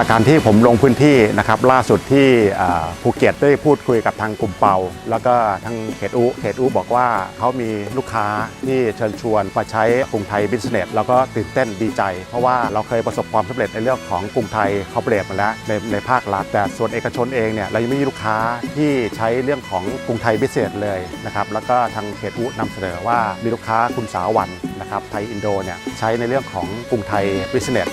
จากการที่ผมลงพื้นที่นะครับล่าสุดที่ภูเก็ตได้พูดคุยกับทางกลุ่มเปา แล้วก็ทางเขตอุเขตอุบอกว่าเขามีลูกค้าที่เชิญชวนมาใช้กรุงไทยบิสเนสแล้วก็ตื่นเต้นดีใจ เพราะว่าเราเคยประสบความสำเร็จในเรื่องของกรุงไทยคอร์ปอเรทมาแล้วในในภาครัฐแต่ส่วนเอกชนเองเนี่ยเรายังไม่มีลูกค้าที่ใช้เรื่องของกรุงไทยบิสเนสเลยนะครับแล้วก็ทางเขตอุนำเสนอว่ามีลูกค้าคุณสาววันนะครับไทยอินโดเนี่ยใช้ในเรื่องของกรุงไทยบิสเนส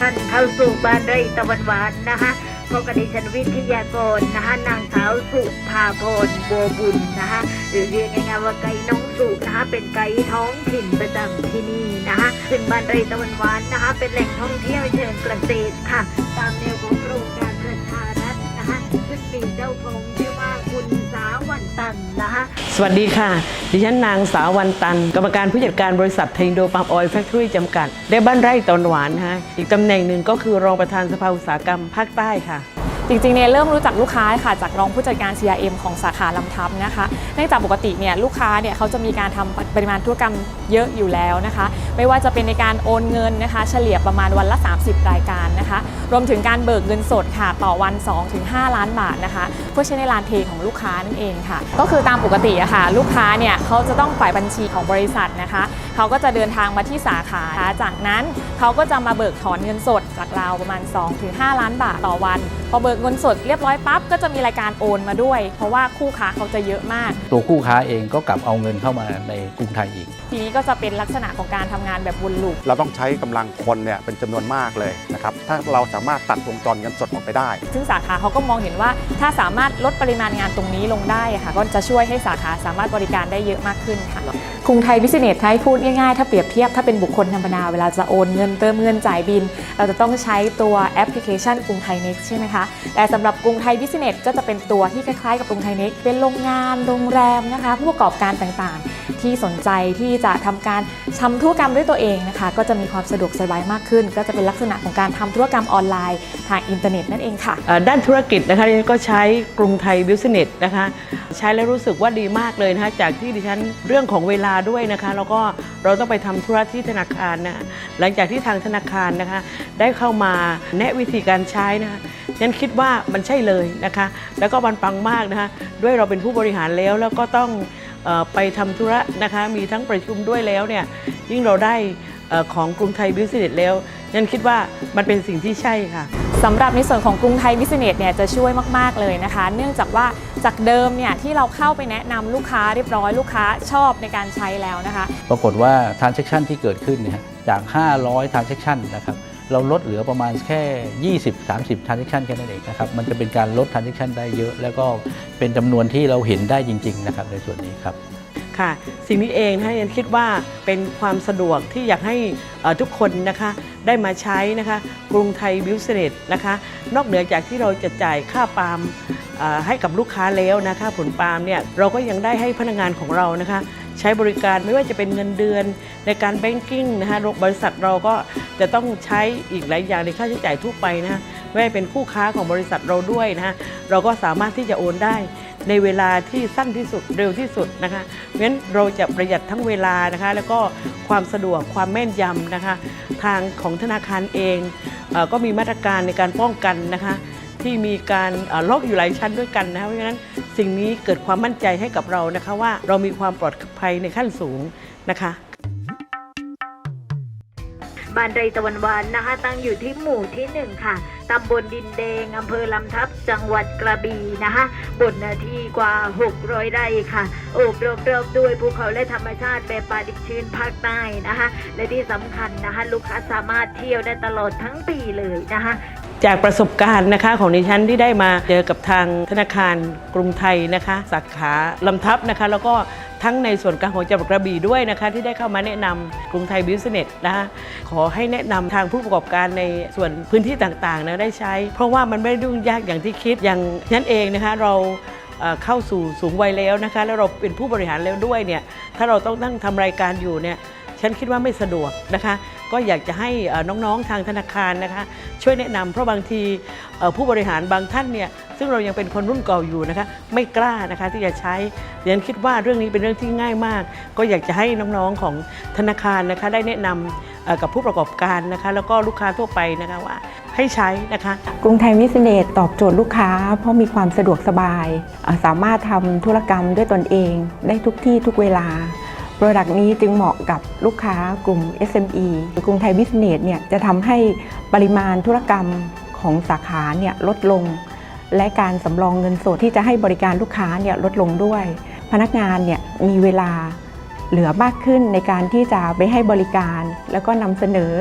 ท่านเข้าสู่บ้านไร่ตะวันหวานนะคะพบกับดิฉันวิทยากรนะคะนางสาวสุภาพรบัวบุญนะคะหรือเรียกง่ายๆว่าไก่น้องสุนะคะเป็นไก่ท้องถิ่นประจำที่นี่นะคะซึ่งบ้านไร่ตะวันหวานนะคะเป็นแหล่งท่องเที่ยวเชิงเกษตรค่ะ ตามแนวของโครงการประชารัฐนะคะซึ่งมีเจ้าของชื่อว่าคุณสาวันตันนะคะ สวัสดีค่ะ ดิฉันนางสาววันตัน กรรมการผู้จัดการบริษัทไทยอินโดปาล์มออยล์แฟคทอรี่จำกัด ได้บ้านไร่ตอนหวานฮะอีกตำแหน่งหนึ่งก็คือรองประธานสภาอุตสาหกรรมภาคใต้ค่ะ จริงๆเนี่ยเริ่มรู้จักลูกค้าค่ะจากรองผู้จัดการ CRM ของสาขาลำทับนะคะ เนื่องจากปกติเนี่ยลูกค้าเนี่ยเขาจะมีการทำปริมาณธุรกรรมเยอะอยู่แล้วนะคะ ไม่ว่าจะเป็นในการโอนเงินนะคะ เฉลี่ยประมาณวันละ 30 รายการนะคะ รวมถึงการเบิกเงินสดค่ะต่อวัน 2-5 ล้านบาทนะคะเพื่อใช้ในลานเทของลูกค้านั่นเองค่ะ ก็คือตามปกติอะค่ะ ลูกค้าเนี่ยเขาจะต้องฝ่ายบัญชีของบริษัทนะคะ เขาก็จะเดินทางมาที่สาขา จากนั้นเขาก็จะมาเบิกถอนเงินสดจากเราประมาณ 2-5 ล้านบาทต่อวันพอเบิกเงินสดเรียบร้อยปั๊บก็จะมีรายการโอนมาด้วย เพราะว่าคู่ค้าเขาจะเยอะมาก ตัวคู่ค้าเองก็กลับเอาเงินเข้ามาในกรุงไทยอีก ทีนี้ก็จะเป็นลักษณะของการทำงานแบบวนลูปเราต้องใช้กำลังคนเนี่ยเป็นจำนวนมากเลยนะครับถ้าเราสามารถตัดวงจรเงินสดออกไปได้ ซึ่งสาขาเขาก็มองเห็นว่า ถ้าสามารถลดปริมาณงานตรงนี้ลงได้อะค่ะก็จะช่วยให้สาขาสามารถบริการได้เยอะมากขึ้นค่ะ กรุงไทยบิสเนสถ้าให้พูดง่ายๆ ถ้าเปรียบเทียบถ้าเป็นบุคคลธรรมดาเวลาจะโอนเงินเติมเงินจ่ายบิน เราจะต้องใช้ตัวแอปพลิเคชันกรุงไทย Next ใช่ไหมคะ แต่สำหรับกรุงไทยบิสเนสก็จะเป็นตัวที่คล้ายๆกับกรุงไทย Next เป็นโรงงานโรงแรมนะคะผู้ประกอบการต่างๆ ที่สนใจที่จะทำการทำธุรกรรมด้วยตัวเองนะคะ ก็จะมีความสะดวกสบายมากขึ้น ก็จะเป็นลักษณะของการทำธุรกรรมออนไลน์ทางอินเทอร์เน็ตนั่นเองค่ะด้านธุรกิจนะคะก็ใช้กรุงไทยบิสเนสนะคะ ใช้แล้วรู้สึกว่าดีมากเลยนะคะจากที่ดิฉันเรื่องของเวลาด้วยนะคะแล้วก็เราต้องไปทำธุระที่ธนาคารนะหลังจากที่ทางธนาคารนะคะ ได้เข้ามาแนะวิธีการใช้นะคะฉันคิดว่ามันใช่เลยนะคะ แล้วก็มันปังมากนะคะด้วยเราเป็นผู้บริหารแล้วแล้วก็ต้องออไปทำธุระนะคะ มีทั้งประชุมด้วยแล้วเนี่ยยิ่งเราได้ออของกรุงไทยบิสเนสแล้วฉันคิดว่ามันเป็นสิ่งที่ใช่ค่ะ สำหรับในส่วนของกรุงไทยบิสเนสเนี่ยจะช่วยมาก ๆ เลยนะคะ เนื่องจากว่าจากเดิมเนี่ยที่เราเข้าไปแนะนำลูกค้าเรียบร้อยลูกค้าชอบในการใช้แล้วนะคะ ปรากฏว่า transaction ที่เกิดขึ้นเนี่ยจาก 500 transaction นะครับเราลดเหลือประมาณแค่ 20-30 transaction แค่นั้นเองนะครับ มันจะเป็นการลด transaction ได้เยอะ แล้วก็เป็นจำนวนที่เราเห็นได้จริง ๆ นะครับในส่วนนี้ครับ ค่ะ สิ่งนี้เองนะคะยันคิดว่าเป็นความสะดวกที่อยากให้ทุกคนนะคะได้มาใช้นะคะกรุงไทยบิวเซเนตนะคะ นอกเหนือจากที่เราจะจ่ายค่าปาล์มให้กับลูกค้าแล้วนะคะผลปาล์มเนี่ยเราก็ยังได้ให้พนักงานของเรานะคะใช้บริการไม่ว่าจะเป็นเงินเดือนในการแบงกิ้งนะคะบริษัทเราก็จะต้องใช้อีกหลายอย่างในค่าใช้จ่ายทั่วไปนะคะไม่ว่าเป็นคู่ค้าของบริษัทเราด้วยนะคะเราก็สามารถที่จะโอนได้ ในเวลาที่สั้นที่สุดเร็วที่สุดนะคะเพราะฉะนั้นเราจะประหยัดทั้งเวลานะคะ แล้วก็ความสะดวกความแม่นยำนะคะ ทางของธนาคารเองเออก็มีมาตรการในการป้องกันนะคะ ที่มีการล็อกอยู่หลายชั้นด้วยกันนะคะเพราะฉะนั้นสิ่งนี้เกิดความมั่นใจให้กับเรานะคะว่าเรามีความปลอดภัยในขั้นสูงนะคะ บ้านไร่ตะวันวานนะคะ ตั้งอยู่ที่หมู่ที่หนึ่งค่ะ ตำบลดินแดงอำเภอลำทับจังหวัดกระบี่นะคะ บนเนื้อที่กว่า 600 ไร่ค่ะ โอบรอบรอบด้วยภูเขาและธรรมชาติแบบป่าดิบชื้นภาคใต้นะคะ และที่สำคัญนะคะ ลูกค้าสามารถเที่ยวได้ตลอดทั้งปีเลยนะคะจากประสบการณ์นะคะของดิฉันที่ได้มาเจอกับทางธนาคารกรุงไทยนะคะ สาขาลำทับนะคะ แล้วก็ ทั้งในส่วนกลางของจังหวัดกระบี่ด้วยนะคะที่ได้เข้ามาแนะนำกรุงไทยบิสเนสนะคะขอให้แนะนำทางผู้ประกอบการในส่วนพื้นที่ต่างๆนะได้ใช้ เพราะว่ามันไม่ได้ยุ่งยากอย่างที่คิดอย่างนั้นเองนะคะเรา เอ่อเข้าสู่สูงวัยแล้วนะคะ แล้วเราเป็นผู้บริหารแล้วด้วยเนี่ยถ้าเราต้องนั่งทำรายการอยู่เนี่ย ฉันคิดว่าไม่สะดวกนะคะ ก็อยากจะให้น้องๆทางธนาคารนะคะ ช่วยแนะนำเพราะบางทีผู้บริหารบางท่านเนี่ยซึ่งเรายังเป็นคนรุ่นเก่าอยู่นะคะไม่กล้านะคะที่จะใช้ฉันคิดว่าเรื่องนี้เป็นเรื่องที่ง่ายมาก ก็อยากจะให้น้องๆของธนาคารนะคะได้แนะนำเอ่อกับผู้ประกอบการนะคะ แล้วก็ลูกค้าทั่วไปนะคะว่าให้ใช้นะคะ กรุงไทยมิสเนตตอบโจทย์ลูกค้า เพราะมีความสะดวกสบาย สามารถทำธุรกรรมด้วยตนเอง ได้ทุกที่ทุกเวลา โปรดักต์นี้จึงเหมาะกับลูกค้ากลุ่ม SME กรุงไทยบิสเนสเนี่ยจะทำให้ปริมาณธุรกรรมของสาขาเนี่ยลดลง และการสำรองเงินสดที่จะให้บริการลูกค้าเนี่ยลดลงด้วย พนักงานเนี่ยมีเวลาเหลือมากขึ้นในการที่จะไปให้บริการ แล้วก็นำเสนอ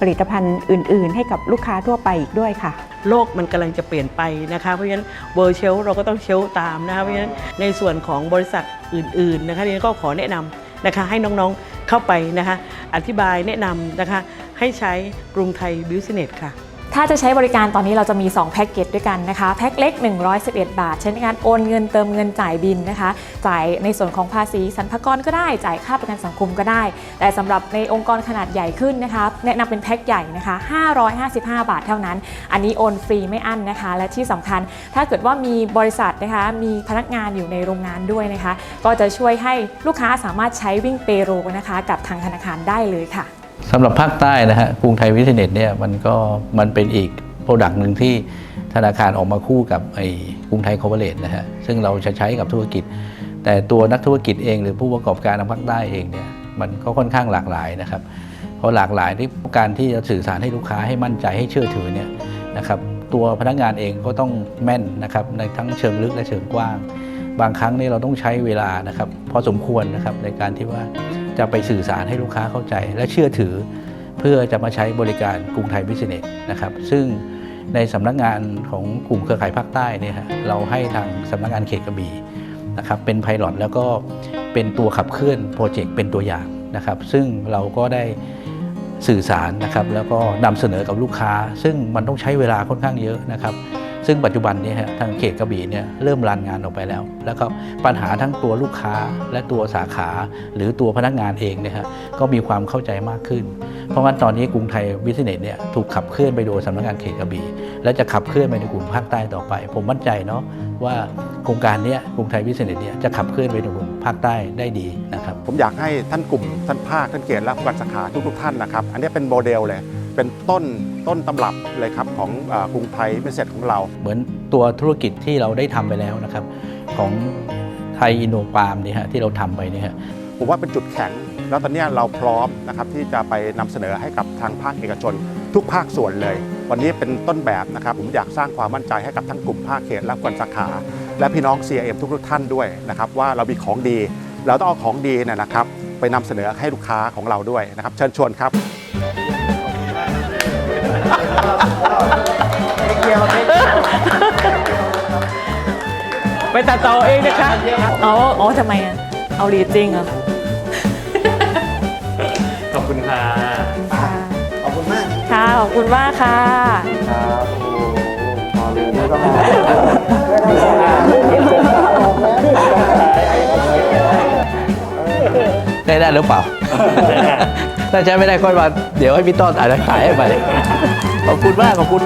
ผลิตภัณฑ์อื่น ๆ ให้กับลูกค้าทั่วไปอีกด้วยค่ะ โลกมันกำลังจะเปลี่ยนไปนะคะ เพราะฉะนั้นเบอร์เชลเราก็ต้องเชลตามนะคะเพราะฉะนั้นในส่วนของบริษัทอื่น ๆ นะคะดิฉันก็ขอแนะนำ นะคะให้น้องๆเข้าไปนะคะอธิบายแนะนำนะคะให้ใช้กรุงไทยบิวสิเนสค่ะ ถ้าจะใช้บริการตอนนี้เราจะมี 2 แพ็กเกจด้วยกันนะคะแพ็กเล็ก 111 บาท ใช้ในการโอนเงินเติมเงินจ่ายบินนะคะ จ่ายในส่วนของภาษีสรรพากรก็ได้ จ่ายค่าประกันสังคมก็ได้ แต่สำหรับในองค์กรขนาดใหญ่ขึ้นนะคะ แนะนำเป็นแพ็กใหญ่นะคะ 555 บาทเท่านั้น อันนี้โอนฟรีไม่อั้นนะคะ และที่สำคัญถ้าเกิดว่ามีบริษัทนะคะ มีพนักงานอยู่ในโรงงานด้วยนะคะ ก็จะช่วยให้ลูกค้าสามารถใช้วิ่งเปโรนะคะ กับทางธนาคารได้เลยค่ะ สำหรับภาคใต้นะฮะกรุงไทยวิทเน็ตเนี่ยมันก็มันเป็นอีกโปรดักต์หนึ่งที่ธนาคารออกมาคู่กับไอ้กรุงไทยคอร์ปอเรทนะฮะซึ่งเราจะใช้กับธุรกิจ แต่ตัวนักธุรกิจเอง หรือผู้ประกอบการทางภาคใต้เองเนี่ยมันก็ค่อนข้างหลากหลายนะครับเพราะหลากหลายที่การที่จะสื่อสารให้ลูกค้าให้มั่นใจให้เชื่อถือเนี่ยนะครับตัวพนักงานเองก็ต้องแม่นนะครับในทั้งเชิงลึกและเชิงกว้าง บางครั้งนี่เราต้องใช้เวลานะครับพอสมควรนะครับในการที่ว่า จะไปสื่อสารให้ลูกค้าเข้าใจ และเชื่อถือเพื่อจะมาใช้บริการกรุงไทยบิสเนสนะครับ ซึ่งในสำนักงานของกลุ่มเครือข่ายภาคใต้เนี่ยเราให้ทางสำนักงานเขตกระบี่นะครับเป็นไพลอตแล้วก็เป็นตัวขับเคลื่อนโปรเจกต์เป็นตัวอย่างนะครับ ซึ่งเราก็ได้สื่อสารนะครับ แล้วก็นำเสนอกับลูกค้า ซึ่งมันต้องใช้เวลาค่อนข้างเยอะนะครับ ซึ่งปัจจุบันนี้ฮะทางเขตกระบี่เนี่ยเริ่มรันงานออกไปแล้ว แล้วก็ปัญหาทั้งตัวลูกค้าและตัวสาขา หรือตัวพนักงานเองเนี่ยฮะก็มีความเข้าใจมากขึ้น เพราะว่าตอนนี้กรุงไทยบิสเนสเนี่ยถูกขับเคลื่อนไปโดยสำนักงานเขตกระบี่ และจะขับเคลื่อนไปในกลุ่มภาคใต้ต่อไป ผมมั่นใจเนาะว่าโครงการนี้กรุงไทยบิสเนสเนี่ยจะขับเคลื่อนไปในกลุ่มภาคใต้ได้ดีนะครับผมอยากให้ท่านกลุ่มท่านภาคท่านเกียรติและผู้การสาขาทุกๆท่านนะครับอันนี้เป็นโมเดลเลย เป็นต้นต้นตำรับเลยครับของเอ่อกรุงไทยบิสเนสของเรา เหมือนตัวธุรกิจที่เราได้ทำไปแล้วนะครับของไทยอินโนปาล์มเนี่ยฮะที่เราทำไปเนี่ยฮะผมว่าเป็นจุดแข็ง แล้วตอนเนี้ยเราพร้อมนะครับที่จะไปนำเสนอให้กับทางภาคเอกชน ทุกภาคส่วนเลย วันนี้เป็นต้นแบบนะครับผมอยากสร้างความมั่นใจให้กับทั้งกลุ่มภาคเขตและกวนสาขา และพี่น้อง CIM ทุกๆท่านด้วยนะครับว่าเรามีของดี เราต้องเอาของดีเนี่ยนะครับ ไปนำเสนอให้ลูกค้าของเราด้วยนะครับ เชิญชวนครับ ไปตัดต่อเองนะคะอ๋ออ๋อทำไมอะ เอาลีดจริงเหรอขอบคุณค่ะขอบคุณมากค่ะ ขอบคุณมากค่ะได้ได้หรือเปล่า ถ้าใช้ไม่ได้ก็มาเดี๋ยวให้พี่ต้นอาจจะขายให้ไป ขอบคุณมากขอบคุณ